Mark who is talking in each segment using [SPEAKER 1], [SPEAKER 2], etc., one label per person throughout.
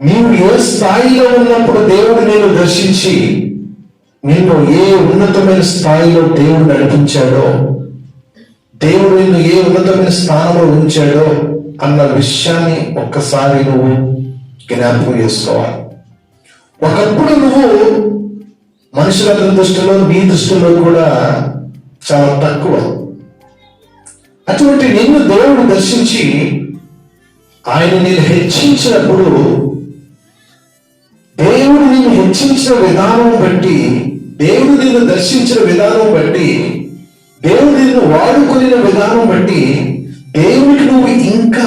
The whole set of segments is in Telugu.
[SPEAKER 1] నీవు ఏ స్థాయిలో ఉన్నప్పుడు దేవుడు నేను దర్శించి నిన్ను ఏ ఉన్నతమైన స్థాయిలో దేవుడు నడిపించాడో దేవుడు నిన్ను ఏ ఉన్నతమైన స్థానంలో ఉంచాడో అన్న విషయాన్ని ఒక్కసారి నువ్వు జ్ఞాపకం చేసుకోవాలి. ఒకప్పుడు నువ్వు మనుషుల దృష్టిలో నీ దృష్టిలో కూడా చాలా తక్కువ. అటువంటి నిన్ను దేవుడు దర్శించి ఆయన నేను హెచ్చించినప్పుడు దర్శించిన విధానం బట్టి దేవుడు నిన్ను దర్శించిన విధానం బట్టి దేవుడు నిన్ను వాడుకునే విధానం బట్టి దేవుడికి నువ్వు ఇంకా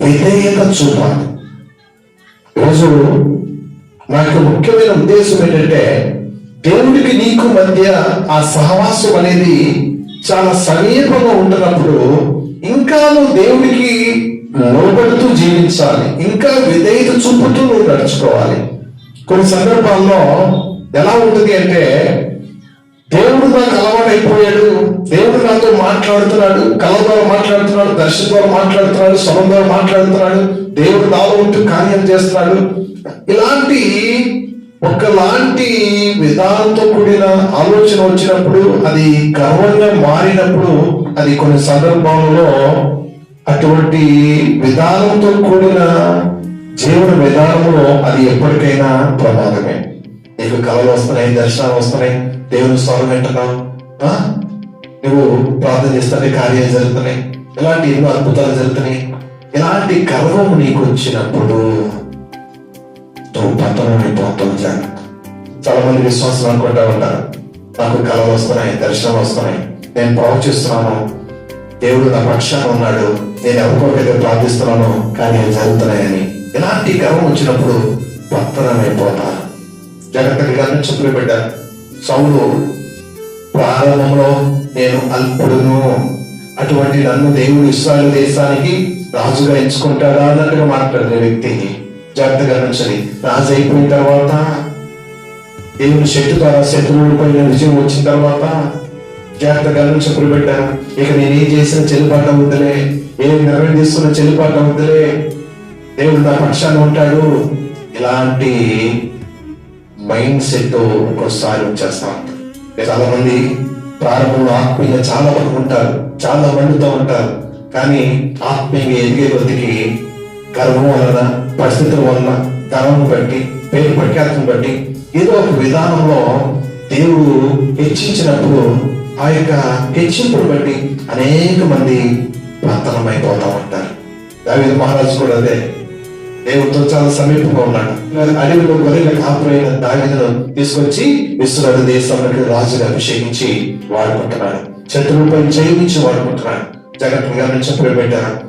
[SPEAKER 1] విధేయత చూపాలి. ఈరోజు నాకు ముఖ్యమైన ఉద్దేశం ఏంటంటే దేవుడికి నీకు మధ్య ఆ సహవాసం అనేది చాలా సమీపంగా ఉంటున్నప్పుడు ఇంకా నువ్వు దేవుడికి లోబడుతూ జీవించాలి. ఇంకా విధేయత చూపుతూ నువ్వు నడుచుకోవాలి. కొన్ని సందర్భాల్లో ఎలా ఉంటుంది అంటే దేవుడు నాకు అలవాటు అయిపోయాడు దేవుడు నాతో మాట్లాడుతున్నాడు. కళ ద్వారా మాట్లాడుతున్నాడు. దర్శనం ద్వారా మాట్లాడుతున్నాడు. స్వరం ద్వారా మాట్లాడుతున్నాడు. దేవుడు నాలో ఉంటూ కార్యం చేస్తున్నాడు. ఇలాంటి ఒకలాంటి విధానంతో కూడిన ఆలోచన వచ్చినప్పుడు అది గర్వంగా మారినప్పుడు అది కొన్ని సందర్భాలలో అటువంటి విధానంతో కూడిన జీవన విధానంలో అది ఎప్పటికైనా ప్రమాదమే. నీకు కళలు వస్తున్నాయి దర్శనాలు వస్తున్నాయి దేవుని స్వరం వింటున్నావు ఆ? నువ్వు ప్రార్థన చేస్తానే కార్యాలు జరుగుతున్నాయి ఇలాంటి ఎన్నో అద్భుతాలు జరుగుతున్నాయి. ఇలాంటి గర్వం నీకు వచ్చినప్పుడు నువ్వు పతనం అయిపోతావు జాగ్రత్త. చాలా మంది విశ్వాసం అనుకుంటా ఉంటారు నాకు కళలు వస్తున్నాయి దర్శనం వస్తున్నాయి నేను ప్రవచిస్తున్నాను దేవుడు నా పక్షాన ఉన్నాడు నేను ఎవరికొకైతే ప్రార్థిస్తున్నాను కానీ అవి జరుగుతున్నాయని. ఇలాంటి గర్వం వచ్చినప్పుడు పత్తనమైపోతారు అయిపోతారు జాగ్రత్తగా గమనించి ప్రియబడ్డారు సౌలు ప్రారంభంలో నేను అల్పుడును. అటువంటి నన్ను దేవుడు ఇస్రాయల్ దేశానికి రాజుగా ఎంచుకుంటాడా అన్నట్టుగా మాట్లాడిన వ్యక్తి జాగ్రత్తగా గమనించండి రాజు అయిపోయిన తర్వాత దేవుని శక్తి ద్వారా శత్రువులపై విజయం వచ్చిన తర్వాత జాగ్రత్తగా గమనించి ప్రియబడ్డారు ఇక నేను ఏం చేసిన చెల్లుబాటు అవుతలే నేను నిర్వహిస్తున్న తీసుకున్న చెల్లిపాట వద్దులే దేవుడు నా పక్షాన్ని ఉంటాడు. ఇలాంటి మైండ్ సెట్ ఒక్కోసారి వచ్చేస్తా ఉంటారు. చాలా మంది ప్రారంభంలో ఆత్మీయంగా చాలా వరకు ఉంటారు. చాలా మండుతూ ఉంటారు. కానీ ఆత్మీయంగా ఎదిగే కొద్దికి గర్వం వలన పరిస్థితుల వలన గర్వం బట్టి పేరు ప్రఖ్యాతం బట్టి ఏదో ఒక విధానంలో దేవుడు హెచ్చించినప్పుడు ఆ యొక్క హెచ్చింపును బట్టి అనేక మంది అయిపోతా ఉంటారు. దావిద మహారాజు కూడా అదే దేవుడితో చాలా సమీపంగా ఉన్నాడు అడవిలో గొర్రెల కాపురైన దావిదను తీసుకొచ్చి విశ్వరాజు దేశంలోకి రాజుగా అభిషేకించి వాడుకుంటున్నాడు శత్రువుపై జయించి వాడుకుంటున్నాడు జగత్తుగా నుంచి పెట్టారు?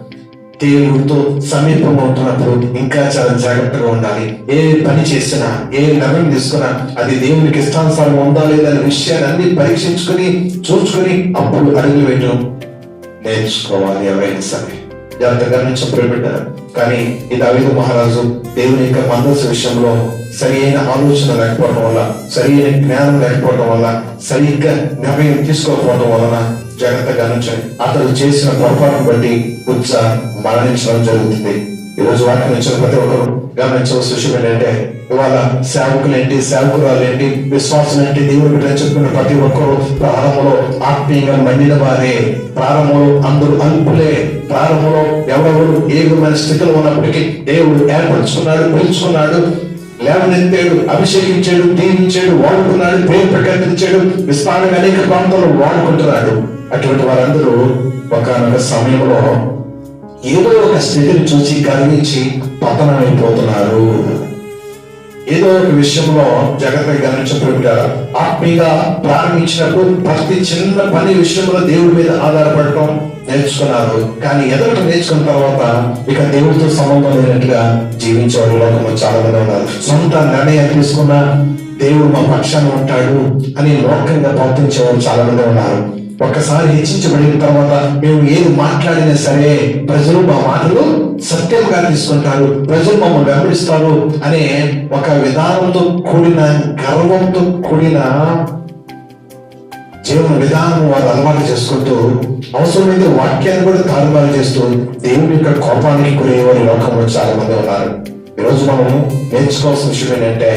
[SPEAKER 1] దేవుడితో సమీపంగా ఉంటున్నప్పుడు ఇంకా చాలా జాగ్రత్తగా ఉండాలి. ఏ పని చేసినా ఏ నిర్ణయం తీసుకున్నా అది దేవునికి ఇష్టానుసారం ఉందా లేదా అనే విషయాన్ని అన్ని పరీక్షించుకొని చూసుకొని అప్పుడు అడుగులు పెట్టడం నేర్చుకోవాలి ఎవరైనా సరే జాగ్రత్తగా నుంచి ప్రియపెట్టారు కానీ ఈ దావీదు మహారాజు దేవుని యొక్క మనసు విషయంలో సరి అయిన ఆలోచన లేకపోవడం వల్ల సరి అయిన జ్ఞానం లేకపోవడం వల్ల సరిగ్గా నిర్ణయం తీసుకోకపోవడం వలన జాగ్రత్తగా నుంచి అతడు చేసిన పొరపాటును బట్టి ఉత్సాహం మరణించడం జరుగుతుంది. ఈ రోజు వాటి నుంచి ప్రతి ఒక్కరు గమనించవలసిన విషయం ఏంటంటే వాళ్ళ సేవకులు ఏంటి సేవకురాలు ఏంటి విశ్వాసం ఏంటి దేవుడు చెప్పిన ప్రతి ఒక్కరు ప్రారంభంలో ఆత్మీయంగా మండిన వారే. ప్రారంభంలో అందరూ అల్పులే ప్రారంభంలో ఎవరెవరు ఏ విధమైన స్థితిలో ఉన్నప్పటికీ దేవుడు ఏర్పరచుకున్నాడు పిలుచుకున్నాడు లేవనెత్తాడు అభిషేకించాడు దీవించాడు వాడుకున్నాడు పేరు ప్రకటించాడు విస్తారంగా అనేక ప్రాంతాల్లో వాడుకుంటున్నాడు. అటువంటి వారందరూ ఒకనొక సమయంలో ఏదో ఒక స్థితిని చూసి గర్వించి పతనమైపోతున్నారు. ఏదో ఒక విషయంలో జాగ్రత్తగా గమనించినప్పుడు ఆత్మీయంగా ప్రారంభించినప్పుడు ప్రతి చిన్న పని విషయంలో దేవుడి మీద ఆధారపడటం నేర్చుకున్నారు. కానీ ఎదగటం నేర్చుకున్న తర్వాత ఇక దేవుడితో సంబంధం లేనట్టుగా జీవించే లోకంలో చాలా మంది ఉన్నారు. సొంత నిర్ణయం తీసుకున్న దేవుడు మా పక్షాన ఉంటాడు అని లోకంగా ప్రవర్తించే వాళ్ళు చాలా మంది ఉన్నారు. ఒక్కసారి హెచ్చించబడిన తర్వాత మేము ఏది మాట్లాడినా సరే ప్రజలు మా మాటలు సత్యంగా తీసుకుంటారు ప్రజలు మమ్మల్ని వెంబడిస్తారు అనే ఒక విధానంతో కూడిన గర్వంతో కూడిన జీవన విధానం వారు అలవాటు చేసుకుంటూ అవసరమైతే వాక్యాన్ని కూడా తారుమారు చేస్తూ దేవుని యొక్క కోపానికి గురయ్యేవారు ఈ లోకంలో చాలా మంది ఉన్నారు. ఈరోజు మనం నేర్చుకోవాల్సిన విషయం ఏంటంటే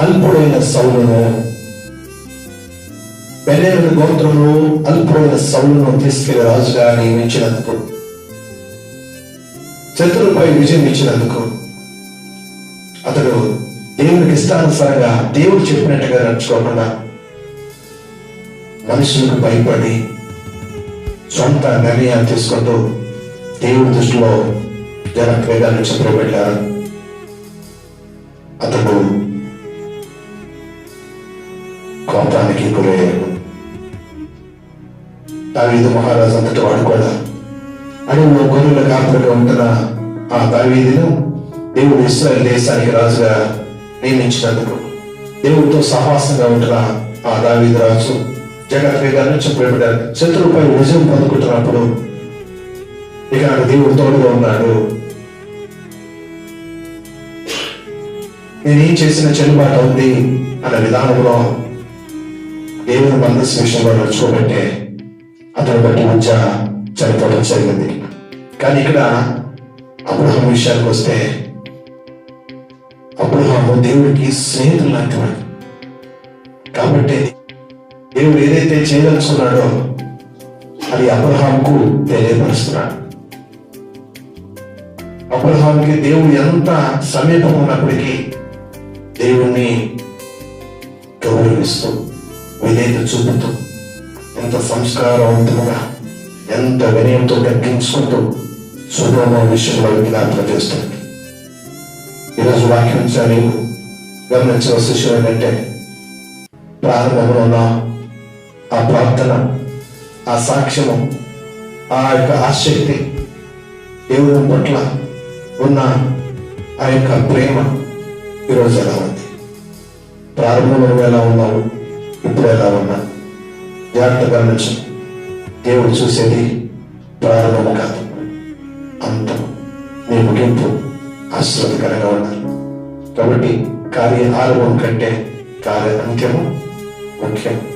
[SPEAKER 1] అల్పుడైన సౌలను బెన్యామిన్ గోత్రంలో అల్పుడైన సౌలను తీసుకెళ్ళి రాజుగా నియమించినందుకు శత్రువుపై విజయం ఇచ్చినందుకు అతడు దేవునికి ఇష్టానుసారంగా దేవుడు చెప్పినట్టుగా నడుచుకోకుండా మనుషులకు భయపడి సొంత నిర్ణయాలు తీసుకుంటూ దేవుడి దృష్టిలో జనక్రియగా చెప్పబెట్టారు. అతడు కోపానికి గురయ్యాడు. దావీదు మహారాజు అంతటి వాడు కూడా అడవిలో గొర్రెల కాపులుగా ఉంటున్న ఆ దావీదును దేవుడు ఇస్రాయల్ దేశానికి రాజుగా నియమించినందుకు దేవుడితో సహాసంగా ఉంటున్న ఆ దావీదు రాజు జగత్వేగా నుంచి చెప్పబడ్డారు శత్రువుపై విజయం పొందుకుంటున్నప్పుడు ఇక నాకు దేవుడు తోడుగా ఉన్నాడు. నేనేం చేసిన చెల్లుబాటు ఉంది అన్న విధానంలో దేవుని మనసు విషయంలో నడుచుకోబట్టే అతను బట్టి మధ్య చనిపోవడం జరిగింది. కానీ ఇక్కడ అబ్రహం విషయానికి వస్తే అబ్రహాము దేవుడికి స్నేహితులు లాంటివాడు కాబట్టి దేవుడు ఏదైతే చేయదలుచుకున్నాడో అది అబ్రహాంకు తెలియపరుస్తున్నాడు. అబ్రహాంకి దేవుడు ఎంత సమీపం ఉన్నప్పటికీ దేవుణ్ణి గౌరవిస్తూ విధేయత చూపుతూ ఎంత సంస్కారవంతంగా ఎంత వినయంతో తగ్గించుకుంటూ సుధోమ విషయంలో జ్ఞాపకం చేస్తుంది? ఈరోజు వాక్యం చాలి గమనించవలసిన విషయం ఏంటంటే ప్రారంభంలో ఉన్న ఆ ప్రార్థన ఆ సాక్ష్యము ఆ యొక్క ఆసక్తి దేవుని పట్ల ఉన్న ఆ యొక్క ప్రేమ ఈరోజు ఎలా ఉంది? ప్రారంభంలో ఎలా ఉన్నావు? ఇప్పుడు ఎలా ఉన్నా జాగ్రత్త గమనించు. దేవుడు చూసేది ప్రారంభం కాదు. అంతం. మీ ముగింపు ఆశ్రదకరంగా ఉన్నారు కాబట్టి కార్య ఆరంభం కంటే కార్య అంత్యము ముఖ్యం.